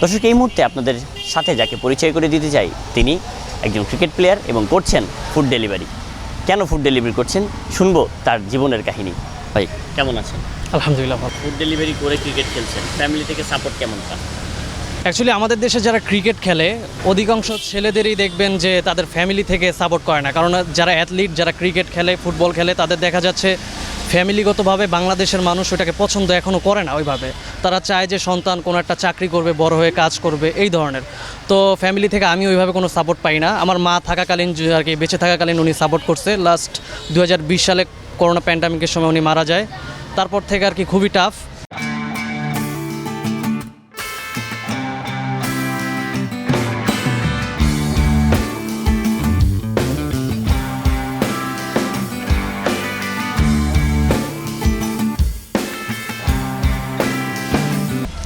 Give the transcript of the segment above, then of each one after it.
দর্শক এই মুহূর্তে আপনাদের সাথে যাকে পরিচয় করে দিতে চাই তিনি একজন ক্রিকেট প্লেয়ার এবং করছেন ফুড ডেলিভারি। কেন ফুড ডেলিভারি করছেন? শুনব তার জীবনের কাহিনী। ভাই কেমন আছেন? আলহামদুলিল্লাহ ফুড ডেলিভারি করে ক্রিকেট খেলছেন। ফ্যামিলি থেকে সাপোর্ট কেমন পান অ্যাকচুয়ালি আমাদের দেশে যারা ক্রিকেট খেলে অধিকাংশ ছেলেদেরই দেখবেন যে তাদের ফ্যামিলি থেকে সাপোর্ট করে না। কারণ যারা অ্যাথলিট যারা ক্রিকেট খেলে ফুটবল খেলে তাদের দেখা যাচ্ছে ফ্যামিলিগতভাবে বাংলাদেশের মানুষ ওটাকে পছন্দ এখনও করে না ওইভাবে। তারা চায় যে সন্তান কোনো একটা চাকরি করবে, বড় হয়ে কাজ করবে, এই ধরনের। তো ফ্যামিলি থেকে আমি ওইভাবে কোনো সাপোর্ট পাই না। আমার মা থাকাকালীন আর কি, বেঁচে থাকাকালীন উনি সাপোর্ট করছে। লাস্ট দু হাজার বিশ সালে করোনা প্যান্ডামিকের সময় উনি মারা যায়। তারপর থেকে আর কি খুবই টাফ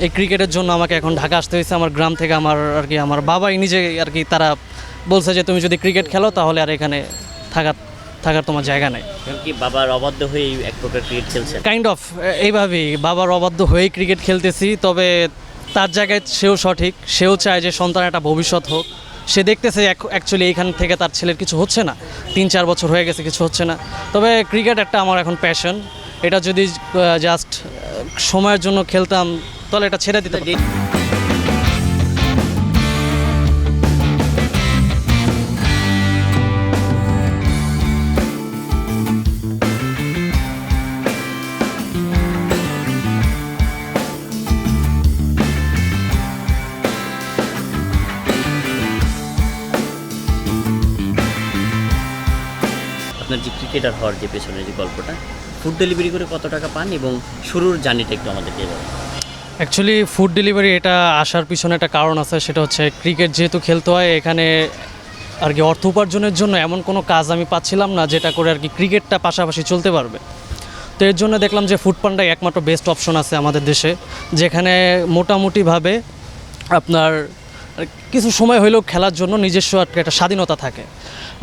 এই ক্রিকেটের জন্য আমাকে এখন ঢাকা আসতে হয়েছে। আমার গ্রাম থেকে আমার আর কি আমার বাবাই নিজে আর কি তারা বলছে যে তুমি যদি ক্রিকেট খেলো তাহলে আর এখানে থাকার থাকার তোমার জায়গা নেই। কি বাবার অবাধ্য হয়ে এক প্রকার ক্রিকেট খেলছেন? কাইন্ড অফ এইভাবেই বাবার অবাধ্য হয়েই ক্রিকেট খেলতেছি তবে তার জায়গায় সেও সঠিক সেও চায় যে সন্তান একটা ভবিষ্যৎ হোক। সে দেখতেছে অ্যাকচুয়ালি এইখান থেকে তার ছেলের কিছু হচ্ছে না তিন চার বছর হয়ে গেছে কিছু হচ্ছে না। তবে ক্রিকেট একটা আমার এখন প্যাশন এটা যদি জাস্ট সময়ের জন্য খেলতাম তাহলে এটা ছেড়ে দিতে। আপনার যে ক্রিকেটার হওয়ার যে পেছনের যে গল্পটা ফুড ডেলিভারি করে কত টাকা পান এবং শুরুর জার্নিটা একটু আমাদেরকে অ্যাকচুয়ালি ফুড ডেলিভারি এটা আসার পিছনে একটা কারণ আছে, সেটা হচ্ছে ক্রিকেট যেহেতু খেলতে হয়, এখানে আর কি অর্থ উপার্জনের জন্য এমন কোনো কাজ আমি পাচ্ছিলাম না যেটা করে আর কি ক্রিকেটটা পাশাপাশি চলতে পারবে। তো এর জন্য দেখলাম যে ফুড পান্ডাই একমাত্র বেস্ট অপশন আছে আমাদের দেশে, যেখানে মোটামুটিভাবে আপনার কিছু সময় হইলেও খেলার জন্য নিজস্ব একটা স্বাধীনতা থাকে।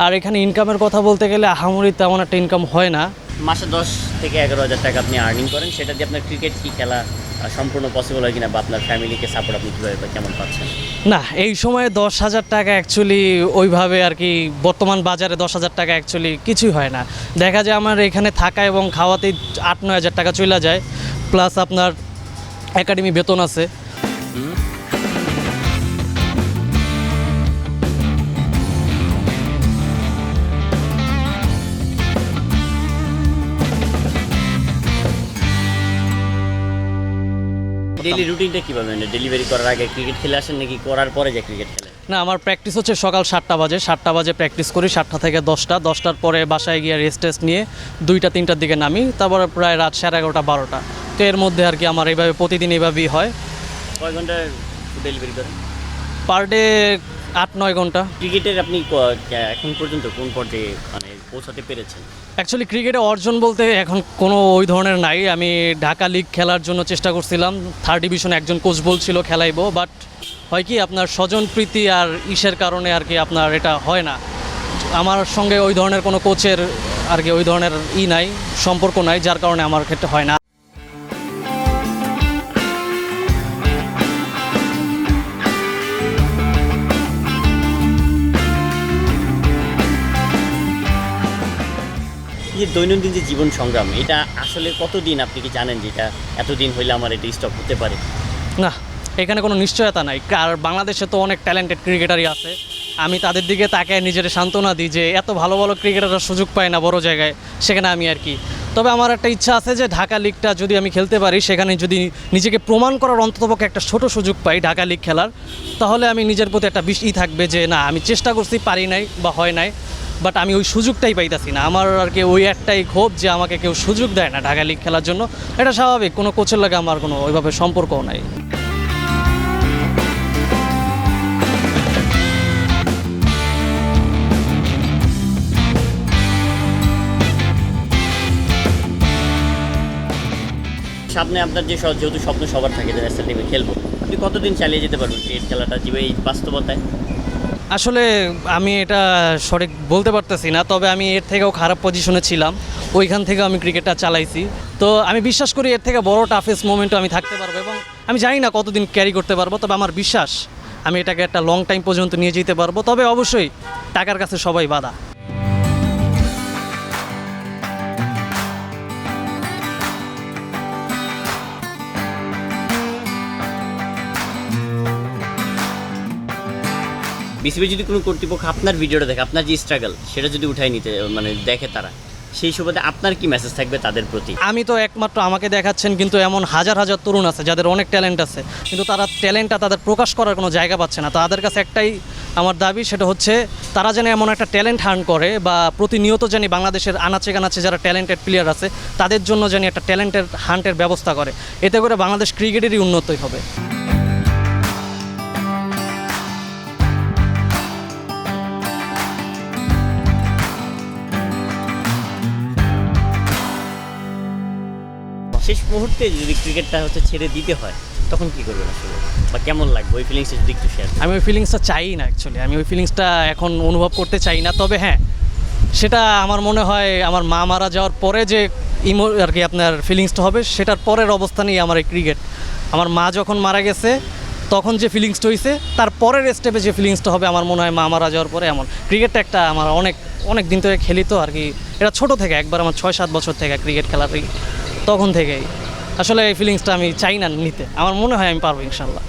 আর এখানে ইনকামের কথা বলতে গেলে আহামরি তেমন একটা ইনকাম হয় না। মাসে দশ থেকে এগারো হাজার টাকা আপনি আর্নিং করেন সেটা দিয়ে আপনার ক্রিকেট কি খেলা সম্পূর্ণ পসিবল হয় কিনা বা আপনার ফ্যামিলিকে সাপোর্ট আপনি কীভাবে বা কেমন পাচ্ছেন? না এই সময়ে দশ হাজার টাকা অ্যাকচুয়ালি ওইভাবে আর কি বর্তমান বাজারে দশ হাজার টাকা অ্যাকচুয়ালি কিছুই হয় না। দেখা যায় আমার এখানে থাকা এবং খাওয়াতেই আট নয় হাজার টাকা চলে যায় প্লাস আপনার একাডেমি বেতন আছে। ডেইলি রুটিনটা কীভাবে মানে ডেলিভারি করার আগে ক্রিকেট খেলে আসেন নাকি করার পরে যে ক্রিকেট খেলেন না আমার প্র্যাকটিস হচ্ছে সকাল সাতটা বাজে। সাতটা বাজে প্র্যাকটিস করি সাতটা থেকে দশটা। দশটার পরে বাসায় গিয়ে রেস্ট টেস্ট নিয়ে দুইটা তিনটার দিকে নামি। তারপরে প্রায় রাত সাড়ে এগারোটা বারোটা। তো এর মধ্যে আর কি আমার এইভাবে প্রতিদিন এইভাবেই হয়। কয় ঘণ্টা ডেলিভারি করেন? পার ডে আট নয় ঘণ্টা। ক্রিকেটের আপনি এখন পর্যন্ত কোন পর্যায়ে মানে পৌঁছাতে পেরেছেন। অ্যাকচুয়ালি ক্রিকেটে অর্জন বলতে এখন কোনো ওই ধরনের নাই। আমি ঢাকা লিগ খেলার জন্য চেষ্টা করছিলাম। থার্ড ডিভিশনে একজন কোচ বলছিল খেলাইবো বাট হয় কি আপনার স্বজন প্রীতি আর ইসের কারণে আর কি আপনার এটা হয় না। আমার সঙ্গে ওই ধরনের কোনো কোচের আর কি ওই ধরনের ই নাই, সম্পর্ক নাই, যার কারণে আমার ক্ষেত্রে হয় না। যে দৈনন্দিন যে জীবন সংগ্রাম, এটা আসলে কতদিন আপনি কি জানেন যে এটা এতদিন হইলে আমার এটা স্টপ হতে পারে? না, এখানে কোনো নিশ্চয়তা নাই। আর বাংলাদেশে তো অনেক ট্যালেন্টেড ক্রিকেটারই আছে। আমি তাদের দিকে তাকায় নিজের সান্ত্বনা দিই যে এত ভালো ভালো ক্রিকেটাররা সুযোগ পায় না বড় জায়গায়, সেখানে আমি আর কি। তবে আমার একটা ইচ্ছা আছে যে ঢাকা লিগটা যদি আমি খেলতে পারি, সেখানে যদি নিজেকে প্রমাণ করার অন্ততপক্ষে একটা ছোট সুযোগ পাই ঢাকা লিগ খেলার, তাহলে আমি নিজের প্রতি একটা বিষ থাকবে যে না, আমি চেষ্টা করছি, পারি নাই বা হয় নাই। বাট আমি ওই সুযোগটাই পাইতাছি না। আমার আর কি ওই একটাই ক্ষোভ যে আমাকে কেউ সুযোগ দেয় না ঢাকা লিগ খেলার জন্য। এটা স্বাভাবিক, কোনো কোচের লাগে আমার কোনো ওইভাবে সম্পর্কও নাই। সামনে আপনার যে যেহেতু স্বপ্ন সবার থাকে যে ন্যাশনাল টিমে খেলব, আপনি কতদিন চালিয়ে যেতে পারবেন? ক্রিকেট খেলাটা যে এই বাস্তবতায়? আসলে আমি এটা সঠিক বলতে পারতেছি না, তবে আমি এর থেকেও খারাপ পজিশনে ছিলাম। ওইখান থেকে আমি ক্রিকেটটা চালাইছি। তো আমি বিশ্বাস করি এর থেকে বড় টাফেস্ট মোমেন্টও আমি থাকতে পারব এবং আমি জানি না কতদিন ক্যারি করতে পারব, তবে আমার বিশ্বাস আমি এটাকে একটা লং টাইম পর্যন্ত নিয়ে যেতে পারব। তবে অবশ্যই টাকার কাছে সবাই বাধা। বিসিবি যদি কোনো কর্তৃপক্ষ আপনার ভিডিওটা দেখে, আপনার যে স্ট্রাগল সেটা যদি উঠাই নিতে মানে দেখে তারা, সেই সুবাদে আপনার কি মেসেজ থাকবে তাদের প্রতি? আমি তো একমাত্র আমাকে দেখাচ্ছেন কিন্তু এমন হাজার হাজার তরুণ আছে যাদের অনেক ট্যালেন্ট আছে, কিন্তু তারা ট্যালেন্টটা তাদের প্রকাশ করার কোনো জায়গা পাচ্ছে না। তাদের কাছে একটাই আমার দাবি, সেটা হচ্ছে তারা যেন এমন একটা ট্যালেন্ট হার্ন করে বা প্রতিনিয়ত জানি বাংলাদেশের আনাচে কানাচে যারা ট্যালেন্টেড প্লেয়ার আছে, তাদের জন্য জানি একটা ট্যালেন্টের হান্টের ব্যবস্থা করে। এতে করে বাংলাদেশ ক্রিকেটেরই উন্নতি হবে। শেষ মুহূর্তে যদি ক্রিকেটটা হচ্ছে ছেড়ে দিতে হয়, তখন কি করবেন আসলে? বা কেমন লাগবে ওই ফিলিংসটা যদি একটু শেয়ার আমি ওই ফিলিংসটা চাই না অ্যাকচুয়ালি আমি ওই ফিলিংসটা এখন অনুভব করতে চাই না। তবে হ্যাঁ সেটা আমার মনে হয় আমার মা মারা যাওয়ার পরে যে ইমো আর কি আপনার ফিলিংসটা হবে, সেটার পরের অবস্থানেই আমার এই ক্রিকেট আমার মা যখন মারা গেছে, তখন যে ফিলিংসটা হয়েছে তার পরের স্টেপে যে ফিলিংসটা হবে, আমার মনে হয় মা মারা যাওয়ার পরে এমন। ক্রিকেটটা একটা আমার অনেক অনেক দিন থেকে খেলি তো আর কি। এটা ছোট থেকে, একবার আমার ছয় সাত বছর থেকে ক্রিকেট খেলার তখন থেকেই। আসলে এই ফিলিংসটা আমি চাই না নিতে। আমার মনে হয় আমি পারব ইনশাল্লাহ।